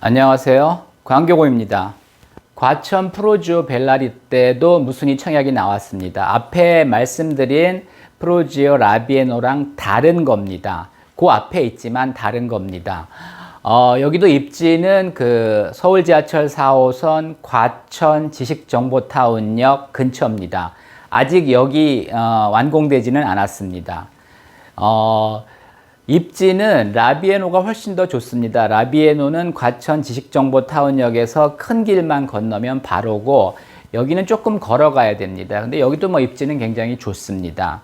안녕하세요. 광교고입니다. 과천 프로지오 벨라리 때도 무순이 청약이 나왔습니다. 앞에 말씀드린 프로지오 라비에노랑 다른 겁니다. 그 앞에 있지만 다른 겁니다. 어, 여기도 입지는 그 서울 지하철 4호선 과천 지식정보타운역 근처입니다. 아직 여기 어, 완공되지는 않았습니다. 어, 입지는 라비에노가 훨씬 더 좋습니다. 라비에노는 과천 지식정보타운역에서 큰 길만 건너면 바로고 여기는 조금 걸어가야 됩니다. 근데 여기도 뭐 입지는 굉장히 좋습니다.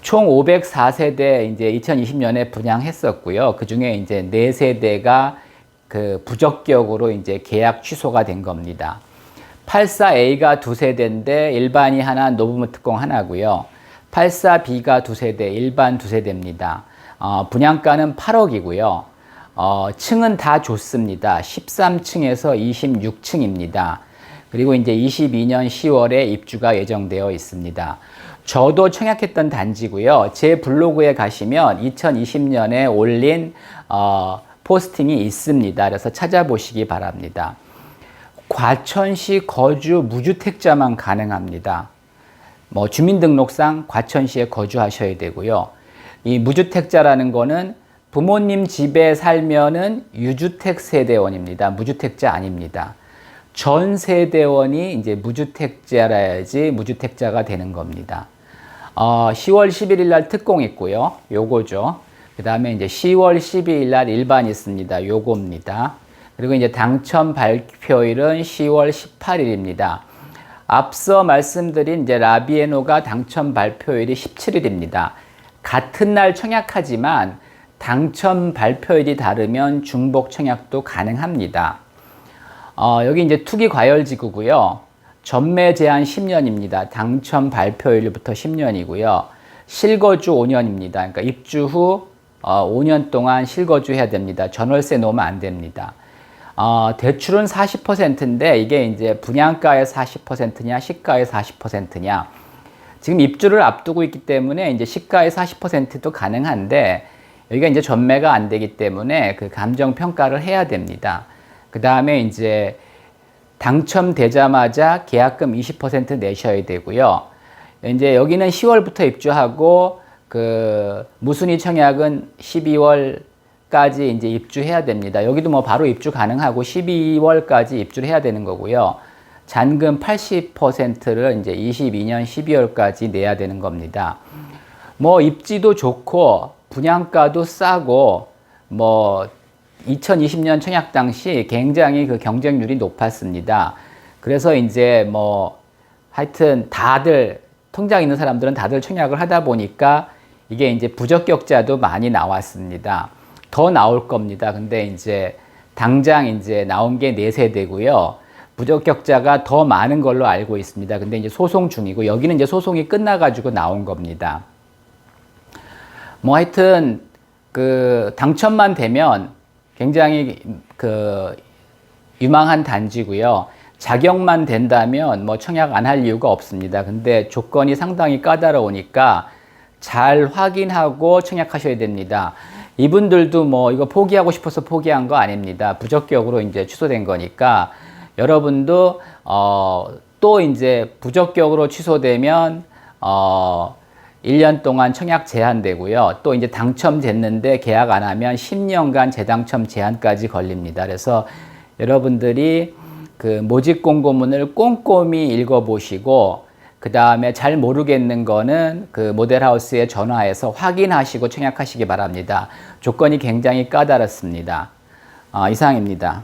총 504세대 이제 2020년에 분양했었고요. 그 중에 이제 4세대가 그 부적격으로 이제 계약 취소가 된 겁니다. 84A가 두 세대인데 일반이 하나, 노브무 특공 하나고요. 84B가 두 세대, 일반 두 세대입니다. 어, 분양가는 8억이고요. 어, 층은 다 좋습니다. 13층에서 26층입니다. 그리고 이제 22년 10월에 입주가 예정되어 있습니다. 저도 청약했던 단지고요. 제 블로그에 가시면 2020년에 올린 어, 포스팅이 있습니다. 그래서 찾아보시기 바랍니다. 과천시 거주 무주택자만 가능합니다. 뭐 주민등록상 과천시에 거주하셔야 되고요. 이 무주택자라는 거는 부모님 집에 살면은 유주택 세대원입니다. 무주택자 아닙니다. 전 세대원이 이제 무주택자라야지 무주택자가 되는 겁니다. 어, 10월 11일 날 특공 있고요. 요거죠. 그 다음에 이제 10월 12일 날 일반 있습니다. 요겁니다. 그리고 이제 당첨 발표일은 10월 18일입니다. 앞서 말씀드린 이제 라비에노가 당첨 발표일이 17일입니다. 같은 날 청약하지만 당첨 발표일이 다르면 중복 청약도 가능합니다. 어, 여기 이제 투기 과열 지구고요. 전매 제한 10년입니다. 당첨 발표일부터 10년이고요. 실거주 5년입니다. 그러니까 입주 후 어, 5년 동안 실거주 해야 됩니다. 전월세 놓으면 안 됩니다. 어, 대출은 40%인데 이게 이제 분양가의 40%냐 시가의 40%냐 지금 입주를 앞두고 있기 때문에 이제 시가의 40%도 가능한데 여기가 이제 전매가 안 되기 때문에 그 감정 평가를 해야 됩니다. 그 다음에 이제 당첨되자마자 계약금 20% 내셔야 되고요. 이제 여기는 10월부터 입주하고 그 무순위 청약은 12월까지 이제 입주해야 됩니다. 여기도 뭐 바로 입주 가능하고 12월까지 입주를 해야 되는 거고요. 잔금 80%를 이제 22년 12월까지 내야 되는 겁니다. 뭐 입지도 좋고 분양가도 싸고 뭐 2020년 청약 당시 굉장히 그 경쟁률이 높았습니다. 그래서 이제 뭐 하여튼 다들 통장 있는 사람들은 다들 청약을 하다 보니까 이게 이제 부적격자도 많이 나왔습니다. 더 나올 겁니다. 근데 이제 당장 이제 나온 게네 세대고요. 부적격자가 더 많은 걸로 알고 있습니다. 근데 이제 소송 중이고 여기는 이제 소송이 끝나가지고 나온 겁니다. 뭐 하여튼 그 당첨만 되면 굉장히 그 유망한 단지고요. 자격만 된다면 뭐 청약 안 할 이유가 없습니다. 근데 조건이 상당히 까다로우니까 잘 확인하고 청약하셔야 됩니다. 이분들도 뭐 이거 포기하고 싶어서 포기한 거 아닙니다. 부적격으로 이제 취소된 거니까 여러분도 어, 또 이제 부적격으로 취소되면 어, 1년 동안 청약 제한되고요. 또 이제 당첨됐는데 계약 안 하면 10년간 재당첨 제한까지 걸립니다. 그래서 여러분들이 그 모집 공고문을 꼼꼼히 읽어보시고 그 다음에 잘 모르겠는 거는 그 모델하우스에 전화해서 확인하시고 청약하시기 바랍니다. 조건이 굉장히 까다롭습니다. 어, 이상입니다.